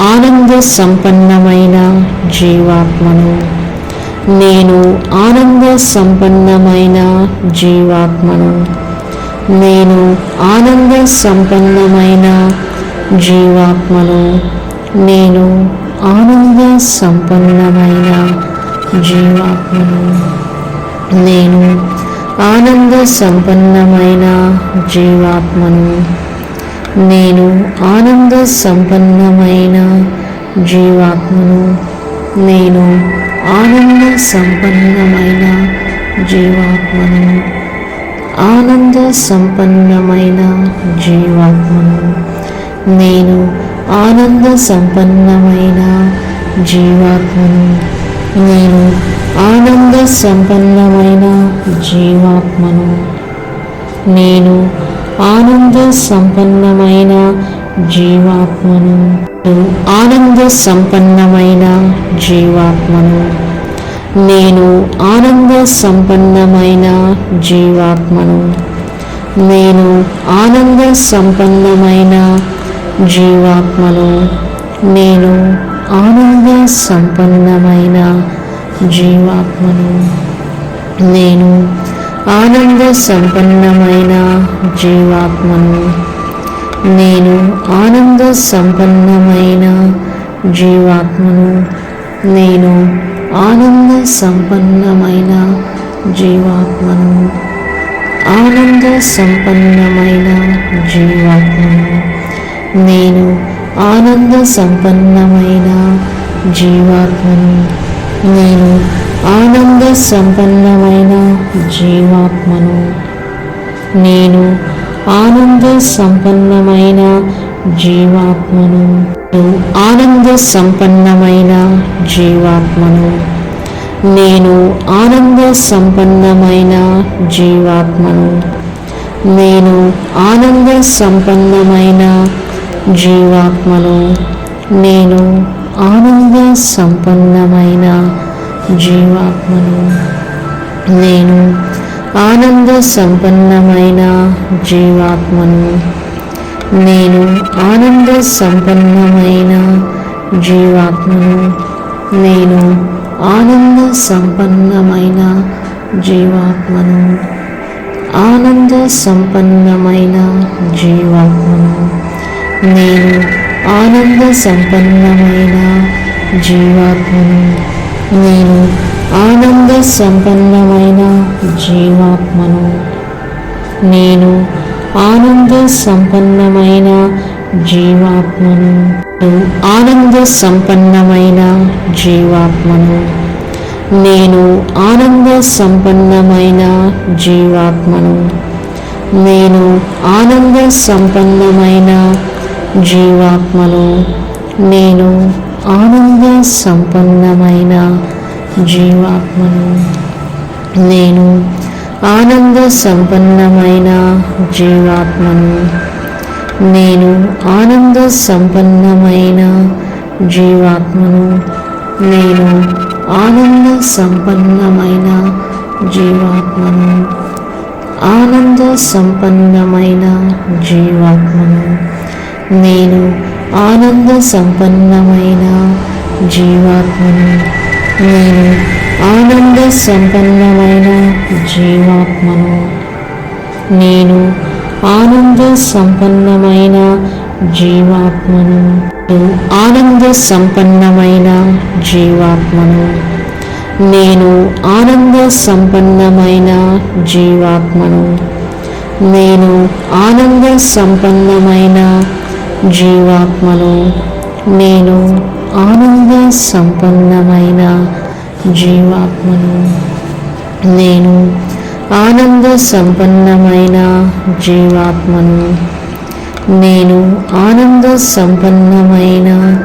ఆనంద సంపన్నమైన జీవాత్మను. నేను ఆనంద సంపన్నమైన జీవాత్మను. నేను ఆనంద సంపన్నమైన జీవాత్మను. నేను ఆనంద సంపన్నమైన జీవాత్మను. నేను ఆనంద సంపన్నమైన జీవాత్మను. నేను ఆనంద సంపన్నమైన జీవాత్మను. నేను ఆనంద సంపన్నమైన జీవాత్మను. ఆనంద సంపన్నమైన జీవాత్మను. నేను ఆనంద సంపన్నమైన జీవాత్మను. నేను ఆనంద సంపన్నమైన జీవాత్మను. నేను ఆనంద సంపన్నమైన జీవాత్మను. ఆనంద సంపన్నమైన జీవాత్మను. నేను ఆనంద సంపన్నమైన జీవాత్మను. నేను ఆనంద సంపన్నమైన జీవాత్మను. నేను ఆనంద సంపన్నమైన జీవాత్మను. నేను ఆనంద సంపన్నమైన జీవాత్మను. నేను ఆనంద సంపన్నమైన జీవాత్మను. నేను ఆనంద సంపన్నమైన జీవాత్మను. ఆనంద సంపన్నమైన జీవాత్మను. నేను ఆనంద సంపన్నమైన జీవాత్మను. నేను ఆనంద సంపన్నమైన జీవాత్మను. నేను ఆనంద సంపన్నమైన జీవాత్మను. ఆనంద సంపన్నమైన జీవాత్మను. నేను ఆనంద సంపన్నమైన జీవాత్మను. నేను ఆనంద సంపన్నమైన జీవాత్మను. నేను ఆనంద సంపన్నమైన జీవాత్మను. నేను ఆనంద సంపన్నమైన జీవాత్మను. నేను ఆనంద సంపన్నమైన జీవాత్మను. నేను ఆనంద సంపన్నమైన జీవాత్మను. ఆనంద సంపన్నమైన జీవాత్మను. నేను ఆనంద సంపన్నమైన జీవాత్మను. నేను ఆనంద సంపన్నమైన జీవాత్మను. నేను ఆనంద సంపన్నమైన జీవాత్మను. ఆనంద సంపన్నమైన జీవాత్మను. నేను ఆనంద సంపన్నమైన జీవాత్మను. నేను ఆనంద సంపన్నమైన జీవాత్మను. నేను ఆనంద సంపన్నమైన జీవాత్మను. నేను ఆనంద సంపన్నమైన జీవాత్మను. నేను ఆనంద సంపన్నమైన జీవాత్మను. నేను ఆనంద సంపన్నమైన జీవాత్మను. ఆనంద సంపన్నమైన జీవాత్మను. నేను ఆనంద సంపన్నమైన జీవాత్మను. నేను ఆనంద సంపన్నమైన జీవాత్మను. నేను ఆనంద సంపన్నమైన జీవాత్మను. ఆనంద సంపన్నమైన జీవాత్మను. నేను ఆనంద సంపన్నమైన జీవాత్మను. నేను ఆనంద సంపన్నమైన జీవాత్మను నేను ఆనంద సంపన్నమైన జీవాత్మను. నేను ఆనంద సంపన్నమైన జీవాత్మను. నేను ఆనంద సంపన్నమైన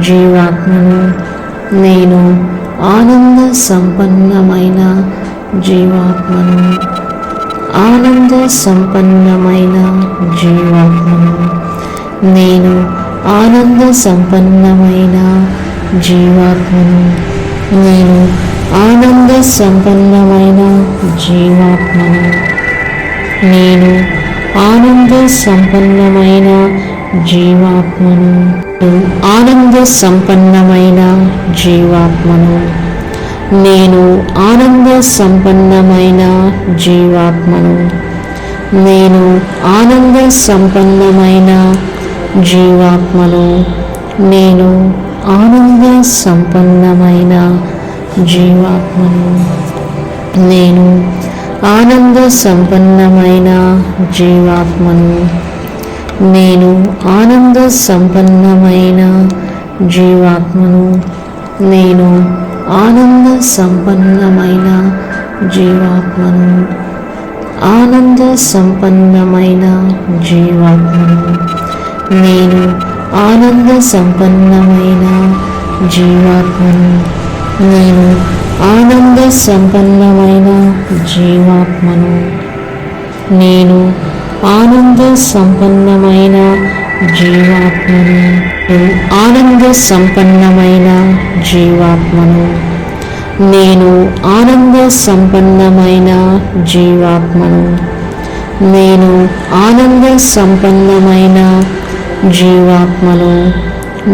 జీవాత్మను. నేను ఆనంద సంపన్నమైన జీవాత్మను. ఆనంద సంపన్నమైన జీవాత్మను. నేను ఆనంద సంపన్నమైన జీవాత్మను. నేను ఆనంద సంపన్నమైన జీవాత్మను. నేను ఆనంద సంపన్నమైన జీవాత్మను. ఆనంద సంపన్నమైన జీవాత్మను. నేను ఆనంద సంపన్నమైన జీవాత్మను. నేను ఆనంద సంపన్నమైన జీవాత్మను నేను ఆనంద సంపన్నమైన జీవాత్మను. నేను ఆనంద సంపన్నమైన జీవాత్మను. నేను ఆనంద సంపన్నమైన జీవాత్మను. నేను ఆనంద సంపన్నమైన జీవాత్మను. ఆనంద సంపన్నమైన జీవాత్మను. నేను ఆనంద సంపన్నమైన జీవాత్మను. నేను ఆనంద సంపన్నమైన జీవాత్మను. నేను ఆనంద సంపన్నమైన జీవాత్మను. ఆనంద సంపన్నమైన జీవాత్మను. నేను ఆనంద సంపన్నమైన జీవాత్మను. నేను ఆనంద సంపన్నమైన జీవాత్మను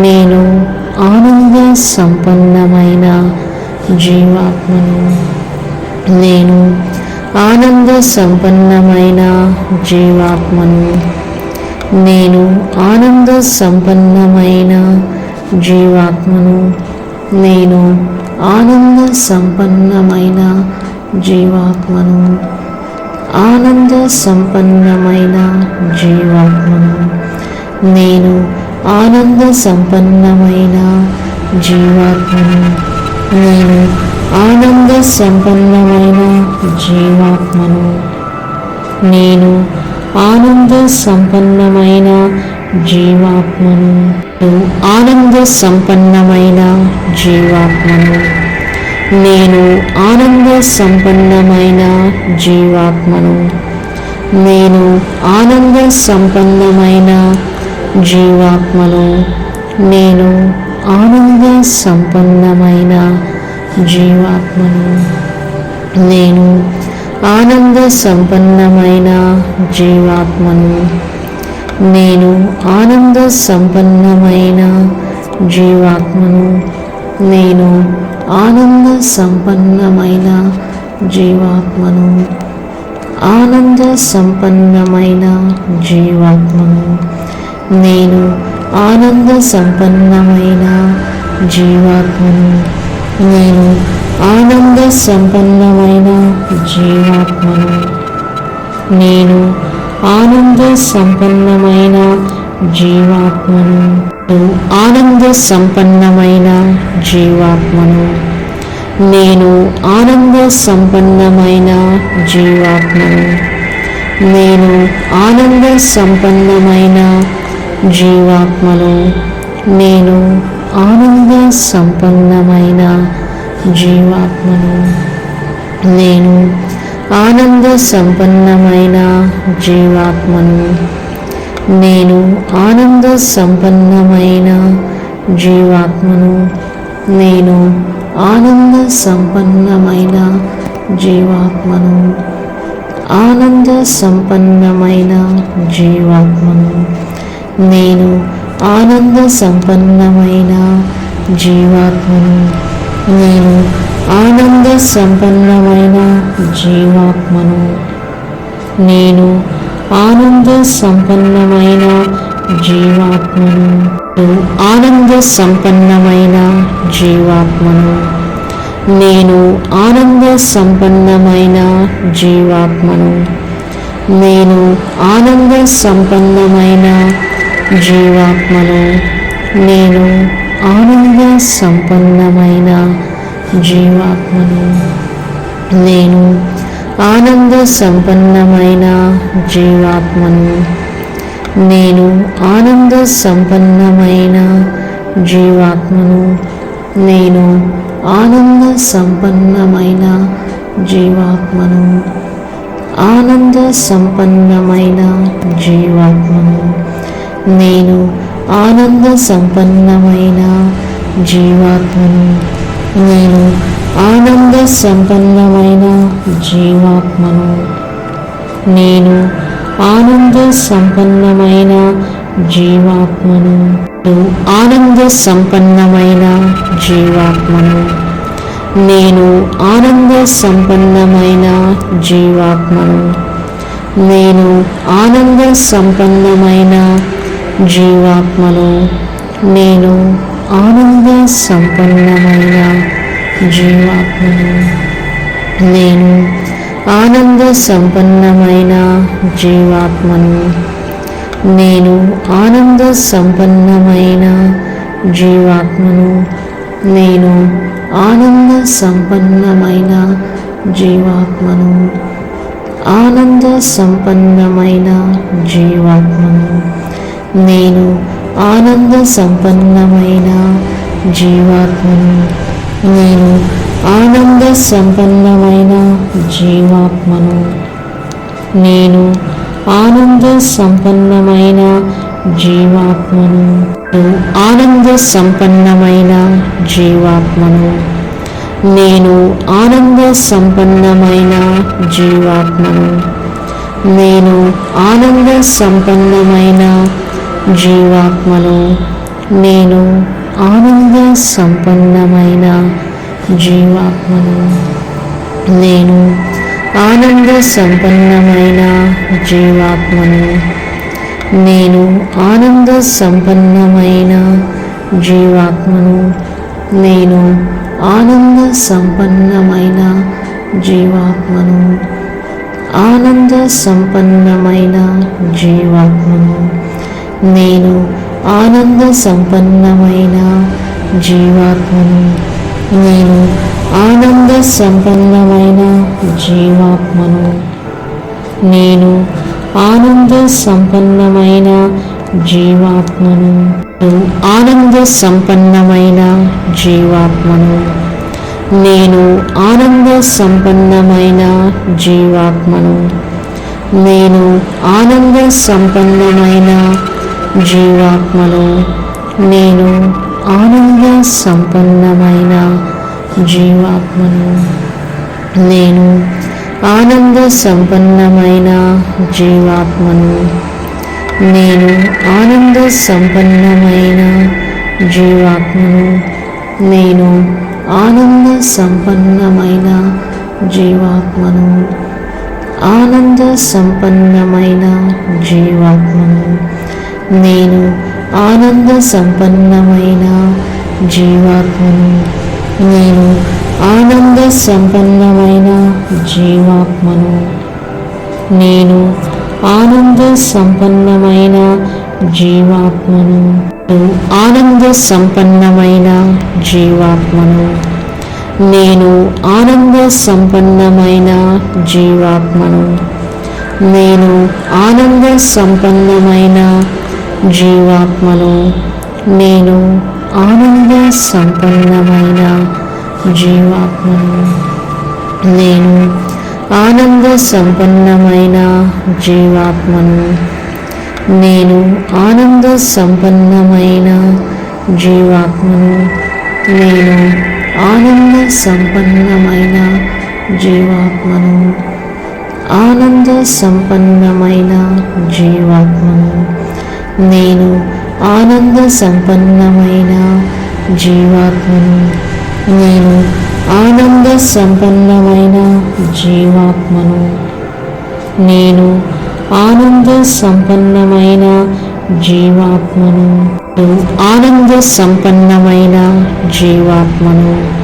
నేను ఆనంద సంపన్నమైన జీవాత్మను. నేను ఆనంద సంపన్నమైన జీవాత్మను. నేను ఆనంద సంపన్నమైన జీవాత్మను. నేను ఆనంద సంపన్నమైన జీవాత్మను. ఆనంద సంపన్నమైన జీవాత్మను. నేను ఆనంద సంపన్నమైన జీవాత్మను. నేను ఆనంద సంపన్నమైన జీవాత్మను. నేను ఆనంద సంపన్నమైన జీవాత్మను. ఆనంద సంపన్నమైన జీవాత్మను. నేను ఆనంద సంపన్నమైన జీవాత్మను. నేను ఆనంద సంపన్నమైన జీవాత్మను నేను ఆనంద సంపన్నమైన జీవాత్మను నేను ఆనంద సంపన్నమైన జీవాత్మను నేను ఆనంద సంపన్నమైన జీవాత్మను నేను ఆనంద సంపన్నమైన జీవాత్మను ఆనంద సంపన్నమైన జీవాత్మను. నేను ఆనంద సంపన్నమైన జీవాత్మను. నేను ఆనంద సంపన్నమైన జీవాత్మను. నేను ఆనంద సంపన్నమైన జీవాత్మను. ఆనంద సంపన్నమైన జీవాత్మను. నేను ఆనంద సంపన్నమైన జీవాత్మను. నేను ఆనంద సంపన్నమైన జీవాత్మను నేను ఆనంద సంపన్నమైన జీవాత్మను నేను ఆనంద సంపన్నమైన జీవాత్మను నేను ఆనంద సంపన్నమైన జీవాత్మను నేను ఆనంద సంపన్నమైన జీవాత్మను ఆనంద సంపన్నమైన జీవాత్మను. నేను ఆనంద సంపన్నమైన జీవాత్మను. నేను ఆనంద సంపన్నమైన జీవాత్మను. నేను ఆనంద సంపన్నమైన జీవాత్మను. ఆనంద సంపన్నమైన జీవాత్మను. నేను ఆనంద సంపన్నమైన జీవాత్మను. నేను ఆనంద సంపన్నమైన జీవాత్మను నేను ఆనంద సంపన్నమైన జీవాత్మను. నేను ఆనంద సంపన్నమైన జీవాత్మను. నేను ఆనంద సంపన్నమైన జీవాత్మను. నేను ఆనంద సంపన్నమైన జీవాత్మను. ఆనంద సంపన్నమైన జీవాత్మను. నేను ఆనంద సంపన్నమైన జీవాత్మను. నేను ఆనంద సంపన్నమైన జీవాత్మను. నేను ఆనంద సంపన్నమైన జీవాత్మను. ఆనంద సంపన్నమైన జీవాత్మను. నేను ఆనంద సంపన్నమైన జీవాత్మను. నేను ఆనంద సంపన్నమైన జీవాత్మను నేను ఆనంద సంపన్నమైన జీవాత్మను. నేను ఆనంద సంపన్నమైన జీవాత్మను. నేను ఆనంద సంపన్నమైన జీవాత్మను. నేను ఆనంద సంపన్నమైన జీవాత్మను. ఆనంద సంపన్నమైన జీవాత్మను. నేను ఆనంద సంపన్నమైన జీవాత్మను. నేను ఆనంద సంపన్నమైన జీవాత్మను. నేను ఆనంద సంపన్నమైన జీవాత్మను. ఆనంద సంపన్నమైన జీవాత్మను. నేను ఆనంద సంపన్నమైన జీవాత్మను. నేను ఆనంద సంపన్నమైన జీవాత్మను నేను ఆనంద సంపన్నమైన జీవాత్మను. నేను ఆనంద సంపన్నమైన జీవాత్మను. నేను ఆనంద సంపన్నమైన జీవాత్మను. నేను ఆనంద సంపన్నమైన జీవాత్మను. ఆనంద సంపన్నమైన జీవాత్మను. నేను ఆనంద సంపన్నమైన జీవాత్మను. నేను ఆనంద సంపన్నమైన జీవాత్మను. నేను ఆనంద సంపన్నమైన జీవాత్మను. ఆనంద సంపన్నమైన జీవాత్మను. నేను ఆనంద సంపన్నమైన జీవాత్మను. నేను ఆనంద సంపన్నమైన జీవాత్మను నేను ఆనంద సంపన్నమైన జీవాత్మను. నేను ఆనంద సంపన్నమైన జీవాత్మను. నేను ఆనంద సంపన్నమైన జీవాత్మను. నేను ఆనంద సంపన్నమైన జీవాత్మను. ఆనంద సంపన్నమైన జీవాత్మను. నేను ఆనంద సంపన్నమైన జీవాత్మను. నేను ఆనంద సంపన్నమైన జీవాత్మను. నేను ఆనంద సంపన్నమైన జీవాత్మను. ఆనంద సంపన్నమైన జీవాత్మను. నేను ఆనంద సంపన్నమైన జీవాత్మను. నేను ఆనంద సంపన్నమైన జీవాత్మను నేను ఆనంద సంపన్నమైన జీవాత్మను నేను ఆనంద సంపన్నమైన జీవాత్మను నేను ఆనంద సంపన్నమైన జీవాత్మను నేను ఆనంద సంపన్నమైన జీవాత్మను ఆనంద సంపన్నమైన జీవాత్మను నేను ఆనంద సంపన్నమైన జీవాత్మను. నేను ఆనంద సంపన్నమైన జీవాత్మను. నేను ఆనంద సంపన్నమైన జీవాత్మను. ఆనంద సంపన్నమైన జీవాత్మను.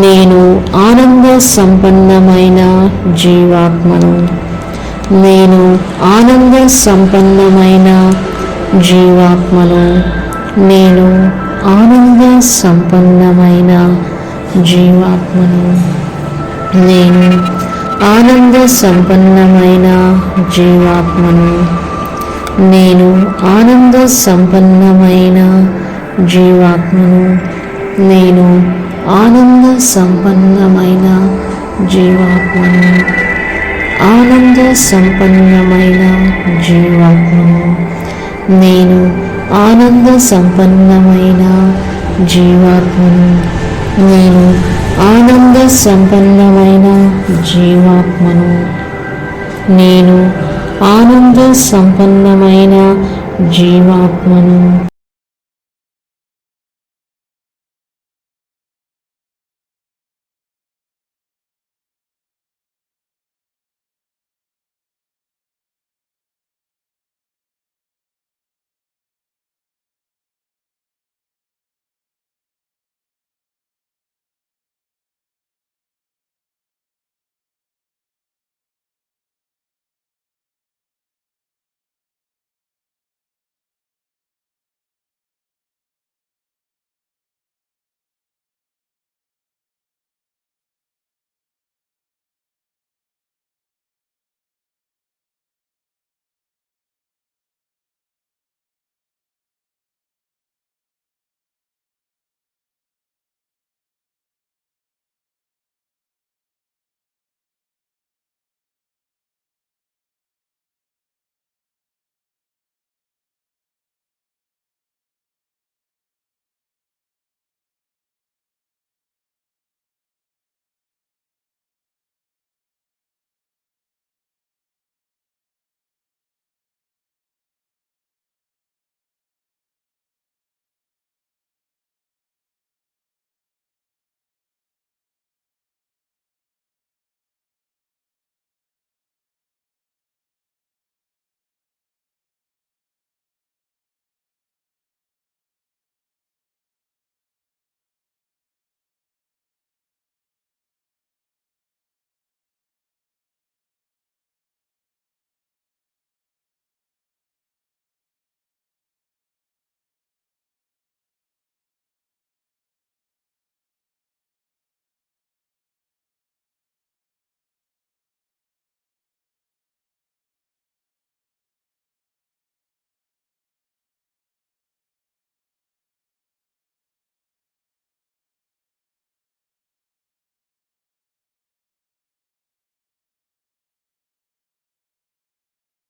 నేను ఆనంద సంపన్నమైన జీవాత్మను. నేను ఆనంద సంపన్నమైన జీవాత్మను నేను ఆనంద సంపన్నమైన జీవాత్మను. నేను ఆనంద సంపన్నమైన జీవాత్మను. నేను ఆనంద సంపన్నమైన జీవాత్మను. నేను ఆనంద సంపన్నమైన జీవాత్మను. ఆనంద సంపన్నమైన జీవాత్మను. నేను ఆనంద సంపన్నమైన జీవాత్మను. నేను ఆనంద సంపన్నమైన జీవాత్మను. నేను ఆనంద సంపన్నమైన జీవాత్మను.